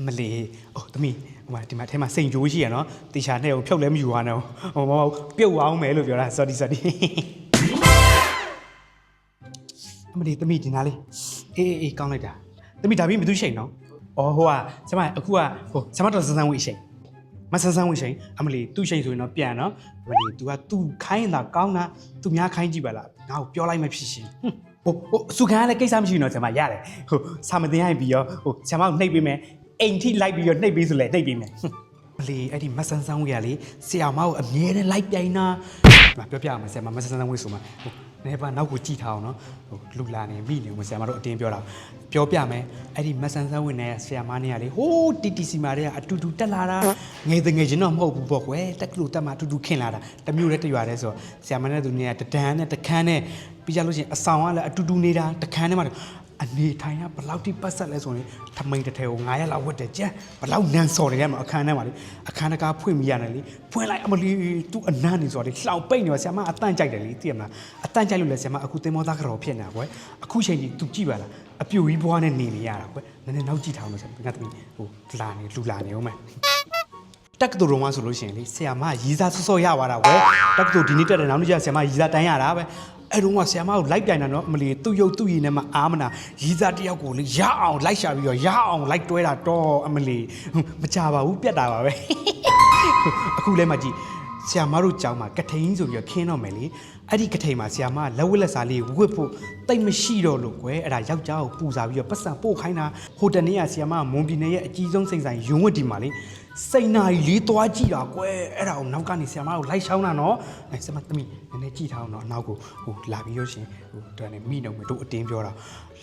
အမလီဟိုသမီးဟိုမှာဒီမှာထဲမှာစိန်ကြိုးရှိရနော်တေချာနဲ့ဟိုဖြုတ်လဲမယူရနော်ဟိုမဟုတ်ပြုတ်အောင်မယ်လို့ပြောတာ sorry sorry အမလီသမီးဒီနားလေးအေးအေးအေးကောင်းလိုက်တာသမီးဒါပြီးမသူရှိန်နော်အော်ဟိုကကျမအခုကဟိုကျမတော်စမ်းစမ်းဝိရှိန်မဆန်းဆန်းဝိရှိန်အမလီသူ့ရှိန်ဆိုရင်တော့ပြန်နော်အမလီ तू ကသူ့ခိုင်းတာကောင်းတာသူများခိုင်းကြည့်ပါလားငါ့ကိုပြောလိုက်မှဖြစ်ရှင်ဟိုဟိုစုခံရတဲ့ကိစ္စမရှိဘူးနော်ကျမရတယ်ဟိုစာမတင်ရပြီးရောဟိုကျမကိုနှိပ်ပေးမယ် အိမ်ထိလိုက်ပြီးရောနှိပ်ပေးဆိုလဲနှိပ်ပေးမယ်မလီအဲ့ဒီမဆန်းဆန်းဝေးရလေဆရာမကိုအမြဲတမ်းလိုက်ပြိုင်တာမပြောပြအောင်မယ်ဆရာမမဆန်းဆန်းဝေးဆိုမှဟိုနေပါနောက်ကိုကြည့်ထားအောင်နော်ဟိုလူလာနေမိနေဦးဆရာမတို့အတင်းပြောတာပြောပြမယ်အဲ့ဒီမဆန်းဆန်းဝေးနဲ့ဆရာမနဲ့ကလေဟိုးတီတီစီမာတွေကအတူတူတက်လာတာငယ်တငယ်ချင်းတော့မဟုတ်ဘူးပေါ့ကွယ်တက်ကလူတက်မှအတူတူခင်လာတာတစ်မျိုးနဲ့တစ်ရွာတည်းဆိုတော့ဆရာမနဲ့သူနဲ့ကတဒန်းနဲ့တခန်းနဲ့ပြီးကြလို့ချင်းအဆောင်ကလည်းအတူတူနေတာတခန်းနဲ့မှ အနေထိုင်ကဘယ်လောက်ထိပတ်ဆက်လဲဆိုရင်ထမိန်တစ်ထဲကို9ရက်လောက်ဝတ်တယ်ကြမ်းဘယ်လောက်နန်းစော်တယ်ကမှအခန်းထဲမှာလေအခန်းတကားဖွင့်မိရတယ်လေဖွင့်လိုက်အမလီသူ့အနံ့နေဆိုတော့လေလှောင်ပိတ်နေတော့ဆရာမအတန့်ကြိုက်တယ်လေသိရမလားအတန့်ကြိုက်လို့လဲဆရာမအခုသင်္ဘောသားကတော့ဖြစ်နေတာကွယ်အခုချိန်ကြီး तू ကြည့်ပါလားအပြူကြီးဘွားနဲ့နေနေရတာကွယ်နည်းနည်းနောက်ကြည့်ထားအောင်လို့ဆရာငါသမီးဟိုလာနေလူလာနေအောင်မယ်တက္ကသိုလ်တော်မှဆိုလို့ရှိရင်လေဆရာမရီစာဆော့ဆော့ရသွားတာကွယ်တက္ကသိုလ်ဒီနေ့တက်တယ်နောက်နေ့ကျဆရာမရီစာတန်းရတာပဲ အဲ့တော့ကဆရာမကိုလိုက်ပြိုင်တာနော်အမလီသူ့ရုပ်သူ့ရည်နဲ့မှအာမနာရီစာတယောက်ကိုလေရအောင်လိုက်ရှာပြီးတော့ရအောင်လိုက်တွဲတာတော့အမလီမကြပါဘူးပြတ်တာပါပဲအခုလဲမှကြည့်ဆရာမတို့ကြောင်းမှာကထိန်ဆိုပြီးတော့ခင်းတော့မယ်လေအဲ့ဒီကထိန်မှာဆရာမကလက်ဝက်လက်စားလေးဝတ်ဖို့တိတ်မရှိတော့လို့ကွယ်အဲ့ဒါယောက်ျားကိုပူစားပြီးတော့ပတ်စံပို့ခိုင်းတာဟိုတနေ့ကဆရာမကမွန်ပြည်နယ်ရဲ့အကြီးဆုံးစိန်ဆိုင်ရုံးဝတ်ဒီမှာလေ စိတ်နာကြီးလေးသွားကြည့်တာကွယ်အဲ့ဒါကိုနောက်ကနေဆရာမကိုလိုက်ရှောင်းတာနော်အဲဆရာမသမီးနည်းနည်းကြည့်ထားအောင်နော်နောက်ကိုဟိုလာပြီးရရှင်ဟိုတန်းနေမိတော့မတို့အတင်းပြောတာ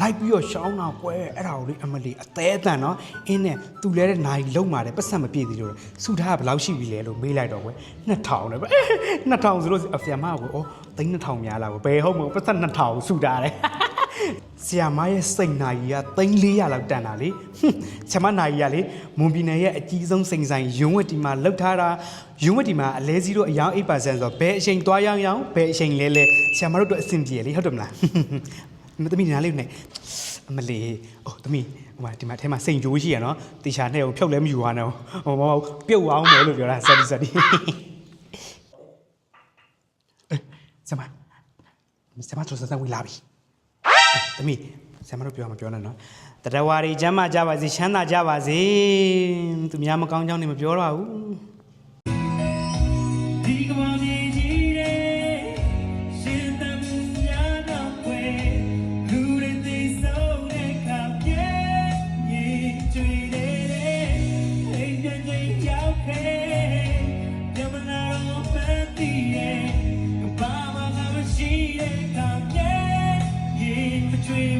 လိုက်ပြီးတော့ရှောင်းတာကွယ်အဲ့ဒါကိုလေအမလီအသေးအတန်နော်အင်းနဲ့သူလဲတဲ့နိုင်လုံးမာတယ်ပတ်စံမပြည့်သေးလို့စူထားကဘယ်လောက်ရှိပြီလဲလို့မေးလိုက်တော့ကွယ်2000လေပဲ2000ဆိုလို့ဆရာမကကွယ်ဩသိန်း2000များလားကွယ်ဘယ်ဟုတ်မဟုတ်ပတ်စံ2000စူထားတယ် ဆီယာမရဲ့စိတ်နာကြီးက3400လောက်တန်တာလေဟွန်းဆီယာမနာကြီးကလေမွန်ပြည်နယ်ရဲ့အကြီးဆုံးစိန်ဆိုင်ရုံးဝတ်တီမှာလောက်ထားတာရုံးဝတ်တီမှာအလဲ0အယောင်8%ဆိုတော့ဘယ်အချိန်သွားရောင်းရောင်းဘယ်အချိန်လဲလဲဆီယာမတို့တို့အဆင်ပြေလေဟုတ်တယ်မလားမသမီးနားလေးနဲ့အမလီအိုးသမီးဟိုမှာဒီမှာထဲမှာစိန်ကြိုးရှိရနော်တေချာနဲ့ဟိုဖြုတ်လဲမယူရနော်ဟိုမဟုတ်ပြုတ်အောင်မယ်လို့ပြောတာ sorry sorry အေးဆီယာမဆီယာမတို့စစဝေးလာပြီ သမီးဆရာမတို့ပြောမှာပြောနေနော်တရဝါရီချမ်းသာကြပါစေချမ်းသာကြပါစေသူများမကောင်းကြောင်းနေမပြောတော့ဘူးဒီကမ္ဘာမြေကြီးတဲ့ရှင်သန်မှုများတော့ွယ်လူတွေသိဆုံးတဲ့ခါပြည့်ရေကျွေတဲ့အိမ်ပြန်ချင်းရောက်ခဲ့ညမနာတော့မသိရဲ့